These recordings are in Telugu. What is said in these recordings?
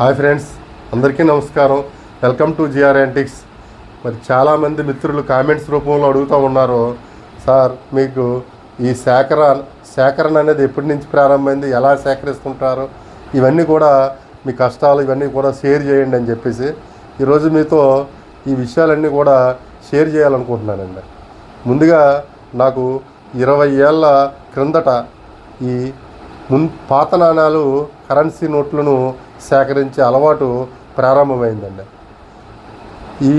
హాయ్ ఫ్రెండ్స్ అందరికీ నమస్కారం. Welcome to GR antiques. మరి చాలామంది మిత్రులు కామెంట్స్ రూపంలో అడుగుతూ ఉన్నారు సార్ మీకు ఈ సేకర సేకరణ అనేది ఎప్పటి నుంచి ప్రారంభమైంది? ఎలా సేకరిస్తుంటారు? ఇవన్నీ కూడా మీ కష్టాలు ఇవన్నీ కూడా షేర్ చేయండి అని చెప్పేసి ఈరోజు మీతో ఈ విషయాలన్నీ కూడా షేర్ చేయాలనుకుంటున్నానండి. ముందుగా నాకు ఇరవై ఏళ్ళ క్రిందట ఈ మున్ పాత నాణాలు కరెన్సీ నోట్లను సేకరించే అలవాటు ప్రారంభమైందండి. ఈ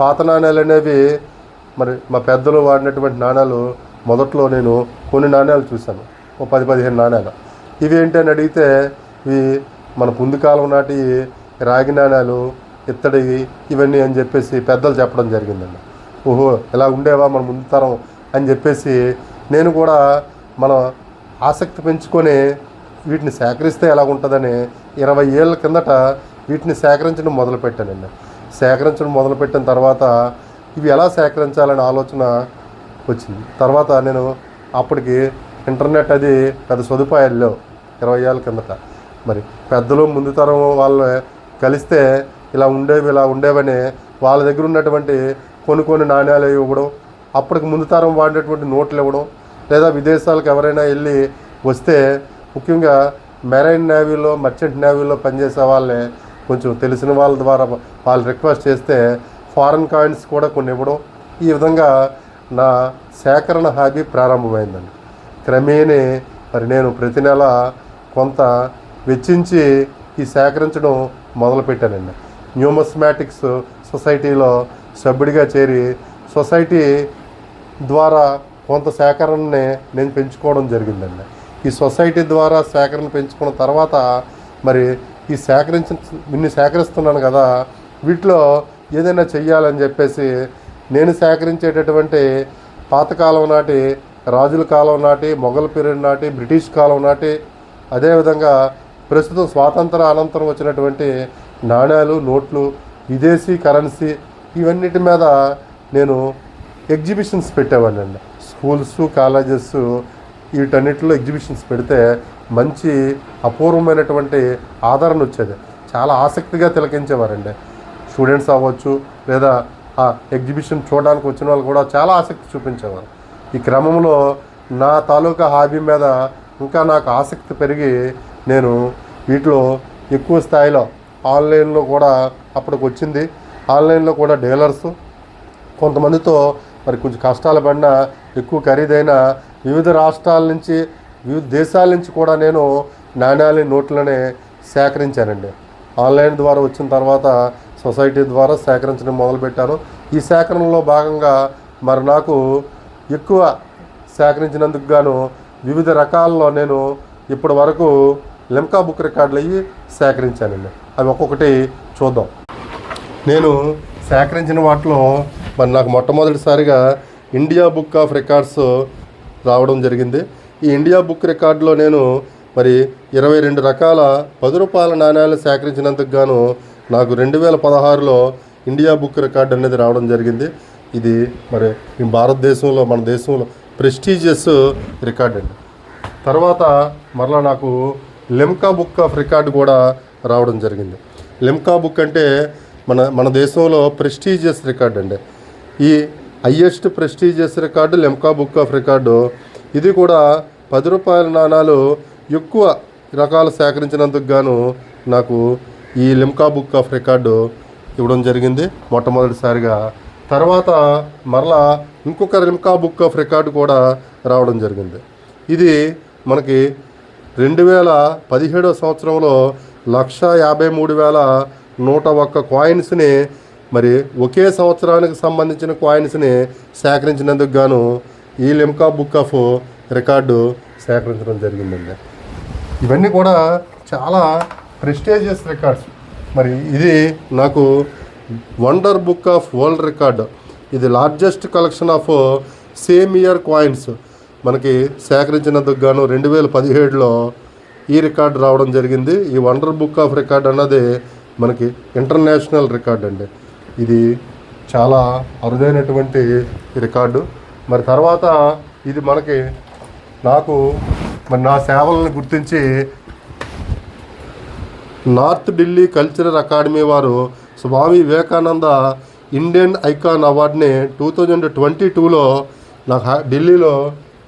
పాత నాణ్యాలు అనేవి మరి మా పెద్దలు వాడినటువంటి నాణ్యాలు మొదట్లో నేను కొన్ని నాణ్యాలు చూశాను. ఓ పది పదిహేను నాణ్యాలు ఇవి ఏంటి అని అడిగితే ఇవి మన పుందుకాలం నాటి రాగి నాణ్యాలు ఇత్తడి ఇవన్నీ అని చెప్పేసి పెద్దలు చెప్పడం జరిగిందండి. ఓహో ఇలా ఉండేవా మన ముందు తరం అని చెప్పేసి నేను కూడా మన ఆసక్తి పెంచుకొని వీటిని సేకరిస్తే ఎలా ఉంటుందని ఇరవై ఏళ్ళ కిందట వీటిని సేకరించడం మొదలుపెట్టానండి సేకరించడం మొదలుపెట్టిన తర్వాత ఇవి ఎలా సేకరించాలనే ఆలోచన వచ్చింది. తర్వాత నేను అప్పటికి ఇంటర్నెట్ అది పెద్ద సదుపాయాలు ఇరవై ఏళ్ళ కిందట. మరి పెద్దలు ముందు తరం వాళ్ళు కలిస్తే ఇలా ఉండేవి ఇలా ఉండేవని వాళ్ళ దగ్గర ఉన్నటువంటి కొన్ని కొన్ని నాణ్యాలు ఇవ్వడం అప్పటికి ముందు తరం వాడినటువంటి నోట్లు ఇవ్వడం లేదా విదేశాలకు ఎవరైనా వెళ్ళి వస్తే ముఖ్యంగా మెరైన్ నేవీలో మర్చెంట్ నేవీలో పనిచేసే వాళ్ళే కొంచెం తెలిసిన వాళ్ళ ద్వారా వాళ్ళు రిక్వెస్ట్ చేస్తే ఫారెన్ కాయిన్స్ కూడా కొన్ని ఇవ్వడం. ఈ విధంగా నా సేకరణ హాబీ ప్రారంభమైందండి. క్రమేణే మరి నేను ప్రతి నెల కొంత వెచ్చించి ఈ సేకరించడం మొదలుపెట్టానండి. న్యూమస్మాటిక్స్ సొసైటీలో సభ్యుడిగా చేరి సొసైటీ ద్వారా కొంత సేకరణని నేను పెంచుకోవడం జరిగిందండి. ఈ సొసైటీ ద్వారా సేకరణ పెంచుకున్న తర్వాత మరి ఈ సేకరించిన ఇన్ని సేకరిస్తున్నాను కదా వీటిలో ఏదైనా చెయ్యాలని చెప్పేసి నేను సేకరించేటటువంటి పాతకాలం నాటి రాజుల కాలం నాటి మొఘల్ పీరియడ్ నాటి బ్రిటిష్ కాలం నాటి అదేవిధంగా ప్రస్తుతం స్వాతంత్ర అనంతరం వచ్చినటువంటి నాణ్యాలు నోట్లు విదేశీ కరెన్సీ ఇవన్నిటి మీద నేను ఎగ్జిబిషన్స్ పెట్టేవాడిని అండి స్కూల్స్ కాలేజెస్ వీటన్నిటిలో ఎగ్జిబిషన్స్ పెడితే మంచి అపూర్వమైనటువంటి ఆదరణ వచ్చేది. చాలా ఆసక్తిగా తిలకించేవారండి. స్టూడెంట్స్ అవ్వచ్చు లేదా ఆ ఎగ్జిబిషన్ చూడడానికి వచ్చిన వాళ్ళు కూడా చాలా ఆసక్తి చూపించేవారు. ఈ క్రమంలో నా తాలూకా హాబీ మీద ఇంకా నాకు ఆసక్తి పెరిగి నేను వీటిలో ఎక్కువ స్థాయిలో ఆన్లైన్లో కూడా అప్పటికి వచ్చింది. ఆన్లైన్లో కూడా డీలర్స్ కొంతమందితో మరి కొంచెం కష్టాలు పడిన ఎక్కువ ఖరీదైన వివిధ రాష్ట్రాల నుంచి వివిధ దేశాల నుంచి కూడా నేను నాణ్యాలని నోట్లనే సేకరించానండి. ఆన్లైన్ ద్వారా వచ్చిన తర్వాత సొసైటీ ద్వారా సేకరించడం మొదలుపెట్టాను. ఈ సేకరణలో భాగంగా మరి నాకు ఎక్కువ సేకరించినందుకు గాను వివిధ రకాల్లో నేను ఇప్పటి వరకు లిమ్కా బుక్ రికార్డులు అయ్యి సేకరించానండి. అవి ఒక్కొక్కటి చూద్దాం. నేను సేకరించిన వాటిలో మరి నాకు మొట్టమొదటిసారిగా ఇండియా బుక్ ఆఫ్ రికార్డ్స్ రావడం జరిగింది. ఈ ఇండియా బుక్ రికార్డులో నేను మరి ఇరవై రెండు రకాల పది రూపాయల నాణ్యాలు సేకరించినందుకు గాను నాకు రెండు వేల పదహారులో ఇండియా బుక్ రికార్డ్ అనేది రావడం జరిగింది. ఇది మరి ఈ భారతదేశంలో మన దేశంలో ప్రెస్టీజియస్ రికార్డ్ అండి. తర్వాత మరలా నాకు లెమ్కా బుక్ ఆఫ్ రికార్డు కూడా రావడం జరిగింది. లెమ్కా బుక్ అంటే మన మన దేశంలో ప్రెస్టీజియస్ రికార్డ్ అండి. ఈ highest prestigious record Limca book of record. ఇది కూడా పది రూపాయల నాణాలు ఎక్కువ రకాలు సేకరించినందుకు గాను నాకు ఈ లిమ్కా బుక్ ఆఫ్ రికార్డు ఇవ్వడం జరిగింది మొట్టమొదటిసారిగా. తర్వాత మరలా ఇంకొక లిమ్కా బుక్ ఆఫ్ రికార్డు కూడా రావడం జరిగింది. ఇది మనకి రెండు వేల పదిహేడో సంవత్సరంలో లక్ష యాభై మూడు వేల నూట ఒక్క కాయిన్స్ని మరి ఒకే సంవత్సరానికి సంబంధించిన కాయిన్స్ని సేకరించినందుకు గాను ఈ లిమ్కా బుక్ ఆఫ్ రికార్డు సేకరించడం జరిగిందండి. ఇవన్నీ కూడా చాలా ప్రెస్టేజియస్ రికార్డ్స్ మరి ఇది నాకు wonder book of world record ఇది largest collection of same year coins మనకి సేకరించినందుకు గాను రెండు వేల పదిహేడులో ఈ రికార్డు రావడం జరిగింది. ఈ వండర్ బుక్ ఆఫ్ రికార్డ్ అన్నది మనకి ఇంటర్నేషనల్ రికార్డ్ అండి. ఇది చాలా అరుదైనటువంటి రికార్డు. మరి తర్వాత ఇది మనకి నాకు మరి నా సేవలను గుర్తించి నార్త్ ఢిల్లీ కల్చరల్ అకాడమీ వారు స్వామి వివేకానంద ఇండియన్ ఐకాన్ అవార్డుని టూ థౌజండ్ ట్వంటీ టూలో నాకు ఢిల్లీలో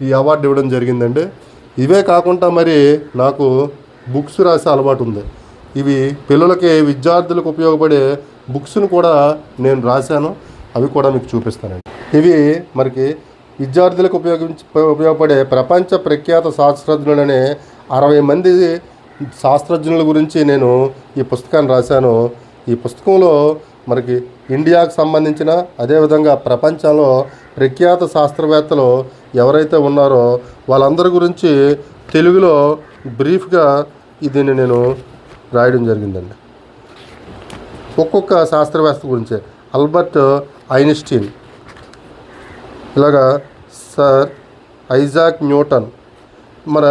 ఈ అవార్డు ఇవ్వడం జరిగిందండి. ఇవే కాకుండా మరి నాకు బుక్స్ రాసే అలవాటు ఉంది. ఇవి పిల్లలకి విద్యార్థులకు ఉపయోగపడే బుక్స్ను కూడా నేను రాశాను అవి కూడా మీకు చూపిస్తానండి. ఇవి మనకి విద్యార్థులకు ఉపయోగించి ఉపయోగపడే ప్రపంచ ప్రఖ్యాత శాస్త్రజ్ఞులనే అరవై మంది శాస్త్రజ్ఞుల గురించి నేను ఈ పుస్తకాన్ని రాశాను. ఈ పుస్తకంలో మనకి ఇండియాకు సంబంధించిన అదేవిధంగా ప్రపంచంలో ప్రఖ్యాత శాస్త్రవేత్తలు ఎవరైతే ఉన్నారో వాళ్ళందరి గురించి తెలుగులో బ్రీఫ్గా దీన్ని నేను రాయడం జరిగిందండి. ఒక్కొక్క శాస్త్రవేత్త గురించి. Albert Einstein. ఇలాగా సర్ ఐజాక్ న్యూటన్. మన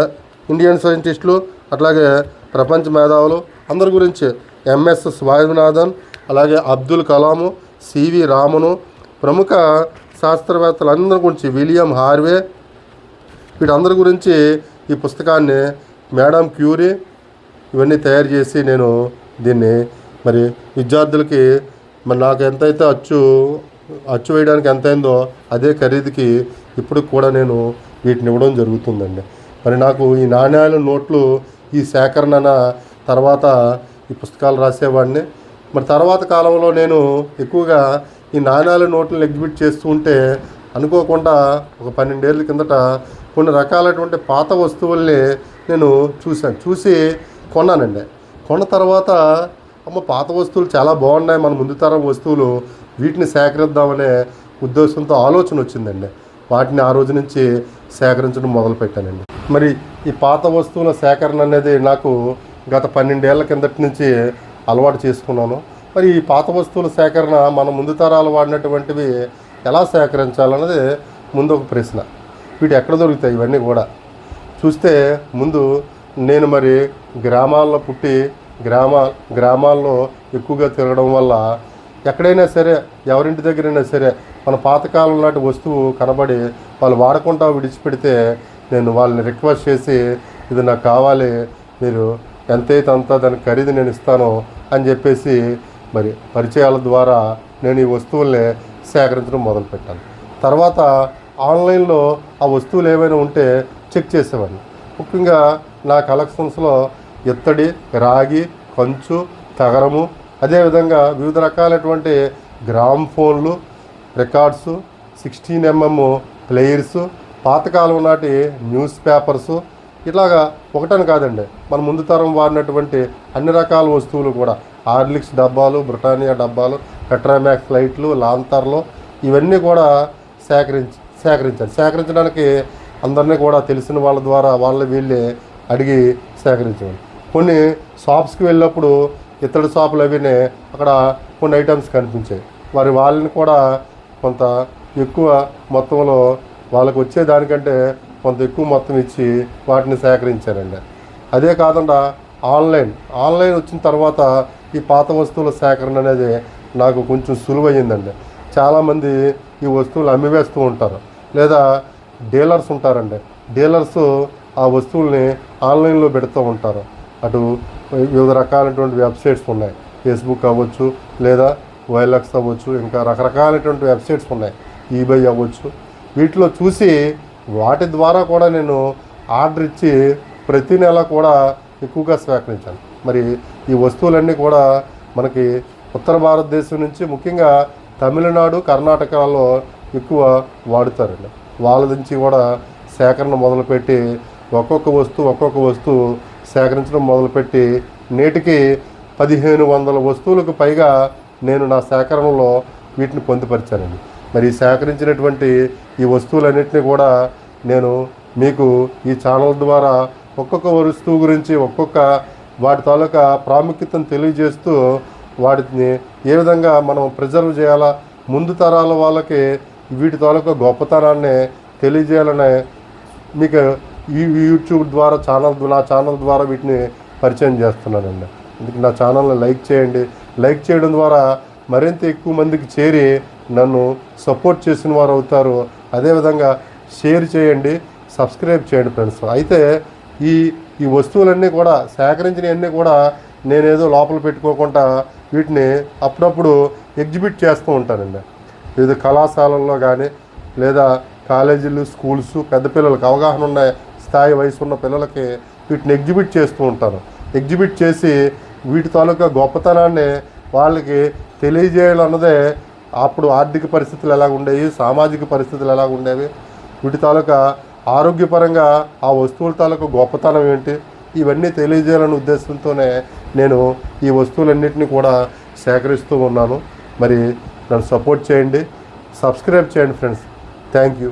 ఇండియన్ సైంటిస్టులు అట్లాగే ప్రపంచ మేధావులు అందరి గురించి. ఎంఎస్ స్వామినాథన్ అలాగే అబ్దుల్ కలాము సివి రామను ప్రముఖ శాస్త్రవేత్తలందరి గురించి విలియం హార్వే. వీటందరి గురించి ఈ పుస్తకాన్ని మేడం క్యూరీ ఇవన్నీ తయారు చేసి నేను దీన్ని మరి విద్యార్థులకి మరి నాకు ఎంతైతే అచ్చు అచ్చు వేయడానికి ఎంత అయిందో అదే ఖరీదుకి ఇప్పుడు కూడా నేను వీటిని ఇవ్వడం జరుగుతుందండి. మరి నాకు ఈ నాణ్యాలు నోట్లు ఈ సేకరణన తర్వాత ఈ పుస్తకాలు రాసేవాడిని. మరి తర్వాత కాలంలో నేను ఎక్కువగా ఈ నాణ్యాల నోట్లను ఎగ్జిబిట్ చేస్తూ ఉంటే అనుకోకుండా ఒక పన్నెండేళ్ళ కిందట కొన్ని రకాలైనటువంటి పాత వస్తువుల్ని నేను చూశాను. చూసి కొన్నానండి. కొన్న తర్వాత అమ్మ పాత వస్తువులు చాలా బాగున్నాయి. మన ముందు తరం వస్తువులు వీటిని సేకరిద్దామనే ఉద్దేశంతో ఆలోచన వచ్చిందండి. వాటిని ఆ రోజు నుంచి సేకరించడం మొదలుపెట్టానండి. మరి ఈ పాత వస్తువుల సేకరణ అనేది నాకు గత పన్నెండేళ్ళ కిందటి నుంచి అలవాటు చేసుకున్నాను. మరి ఈ పాత వస్తువుల సేకరణ మన ముందు తరాలు వాడినటువంటివి ఎలా సేకరించాలన్నది ముందు ఒక ప్రశ్న. వీటి ఎక్కడ దొరుకుతాయి? ఇవన్నీ కూడా. చూస్తే ముందు నేను మరి గ్రామాల్లో పుట్టి గ్రామ గ్రామాల్లో ఎక్కువగా తిరగడం వల్ల ఎక్కడైనా సరే ఎవరింటి దగ్గరైనా సరే మన పాతకాలం నాటి వస్తువు కనబడి వాళ్ళు వాడకుండా విడిచిపెడితే నేను వాళ్ళని రిక్వెస్ట్ చేసి ఇది నాకు కావాలి మీరు ఎంతైతే అంత దాని ఖరీదు నేను ఇస్తాను అని చెప్పేసి మరి పరిచయాల ద్వారా నేను ఈ వస్తువుల్ని సేకరించడం మొదలుపెట్టాను. తర్వాత ఆన్లైన్లో ఆ వస్తువులు ఏమైనా ఉంటే చెక్ చేసేవాడిని. ముఖ్యంగా నా కలెక్షన్స్లో ఇత్తడి రాగి కంచు తగరము అదేవిధంగా వివిధ రకాలైనటువంటి గ్రామ్ ఫోన్లు రికార్డ్స్ సిక్స్టీన్ ఎంఎం ప్లేయర్స్ పాతకాలం నాటి న్యూస్ పేపర్స్ ఇట్లాగా ఒకటని కాదండి. మన ముందు తరం వాడినటువంటి అన్ని రకాల వస్తువులు కూడా. హార్లిక్స్ డబ్బాలు బ్రిటానియా డబ్బాలు పెట్రామ్యాక్స్ లైట్లు లాంతర్లు ఇవన్నీ కూడా సేకరించి సేకరించాలి. సేకరించడానికి అందరినీ కూడా తెలిసిన వాళ్ళ ద్వారా వాళ్ళ వీళ్ళే అడిగి సేకరించాలి కొన్ని షాప్స్కి వెళ్ళినప్పుడు ఇతడి షాపులు అవినే అక్కడ కొన్ని ఐటమ్స్ కనిపించాయి. మరి వాళ్ళని కూడా కొంత ఎక్కువ మొత్తంలో వాళ్ళకు వచ్చే దానికంటే కొంత ఎక్కువ మొత్తం ఇచ్చి వాటిని సేకరించారండి. అదే కాకుండా ఆన్లైన్ ఆన్లైన్ వచ్చిన తర్వాత ఈ పాత వస్తువుల సేకరణ అనేది నాకు కొంచెం సులువయ్యిందండి. చాలామంది ఈ వస్తువులు అమ్మివేస్తూ ఉంటారు. లేదా డీలర్స్ ఉంటారండి. డీలర్స్ ఆ వస్తువుల్ని ఆన్లైన్లో పెడుతూ ఉంటారు. అటు వివిధ రకాలైనటువంటి వెబ్సైట్స్ ఉన్నాయి. ఫేస్బుక్ అవ్వచ్చు లేదా వైలక్స్ అవ్వచ్చు ఇంకా రకరకాలైనటువంటి వెబ్సైట్స్ ఉన్నాయి. ఈబై అవ్వచ్చు. వీటిలో చూసి వాటి ద్వారా కూడా నేను ఆర్డర్ ఇచ్చి ప్రతి నెల కూడా ఎక్కువగా సేకరించాను మరి ఈ వస్తువులన్నీ కూడా మనకి ఉత్తర భారతదేశం నుంచి ముఖ్యంగా తమిళనాడు కర్ణాటకలో ఎక్కువ వాడుతారండి. వాళ్ళ నుంచి కూడా సేకరణ మొదలుపెట్టి ఒక్కొక్క వస్తువు ఒక్కొక్క వస్తువు సేకరించడం మొదలుపెట్టి నేటికి పదిహేను వందల వస్తువులకు పైగా నేను నా సేకరణలో వీటిని పొందుపరిచానండి. మరి సేకరించినటువంటి ఈ వస్తువులన్నింటినీ కూడా నేను మీకు ఈ ఛానల్ ద్వారా ఒక్కొక్క వస్తువు గురించి ఒక్కొక్క వాటి తాలూకా ప్రాముఖ్యతను తెలియజేస్తూ వాటిని ఏ విధంగా మనం ప్రిజర్వ్ చేయాలా ముందు తరాల వాళ్ళకి వీటి తాలూకా గొప్పతనాన్ని తెలియజేయాలనే మీకు ఈ యూట్యూబ్ ద్వారా ఛానల్ నా ఛానల్ ద్వారా వీటిని పరిచయం చేస్తున్నానండి. అందుకే నా ఛానల్ని లైక్ చేయండి. లైక్ చేయడం ద్వారా మరింత ఎక్కువ మందికి చేరి నన్ను సపోర్ట్ చేసిన వారు అవుతారు. అదేవిధంగా షేర్ చేయండి సబ్స్క్రైబ్ చేయండి ఫ్రెండ్స్. అయితే ఈ ఈ వస్తువులన్నీ కూడా సేకరించినవన్నీ కూడా నేనేదో లోపల పెట్టుకోకుండా వీటిని అప్పుడప్పుడు ఎగ్జిబిట్ చేస్తూ ఉంటానండి. వివిధ కళాశాలల్లో కానీ లేదా కాలేజీలు స్కూల్స్ పెద్దపిల్లలకు అవగాహన ఉన్న స్థాయి వయసు ఉన్న పిల్లలకి వీటిని ఎగ్జిబిట్ చేస్తూ ఉంటాను ఎగ్జిబిట్ చేసి వీటి తాలూకా గొప్పతనాన్ని వాళ్ళకి తెలియజేయాలన్నదే అప్పుడు ఆర్థిక పరిస్థితులు ఎలా ఉండేవి సామాజిక పరిస్థితులు ఎలా ఉండేవి వీటి తాలూకా ఆరోగ్యపరంగా ఆ వస్తువుల తాలూకా గొప్పతనం ఏంటి ఇవన్నీ తెలియజేయాలనే ఉద్దేశంతోనే నేను ఈ వస్తువులన్నింటినీ కూడా సేకరిస్తూ ఉన్నాను. మరి నన్ను సపోర్ట్ చేయండి సబ్స్క్రైబ్ చేయండి ఫ్రెండ్స్. Thank you.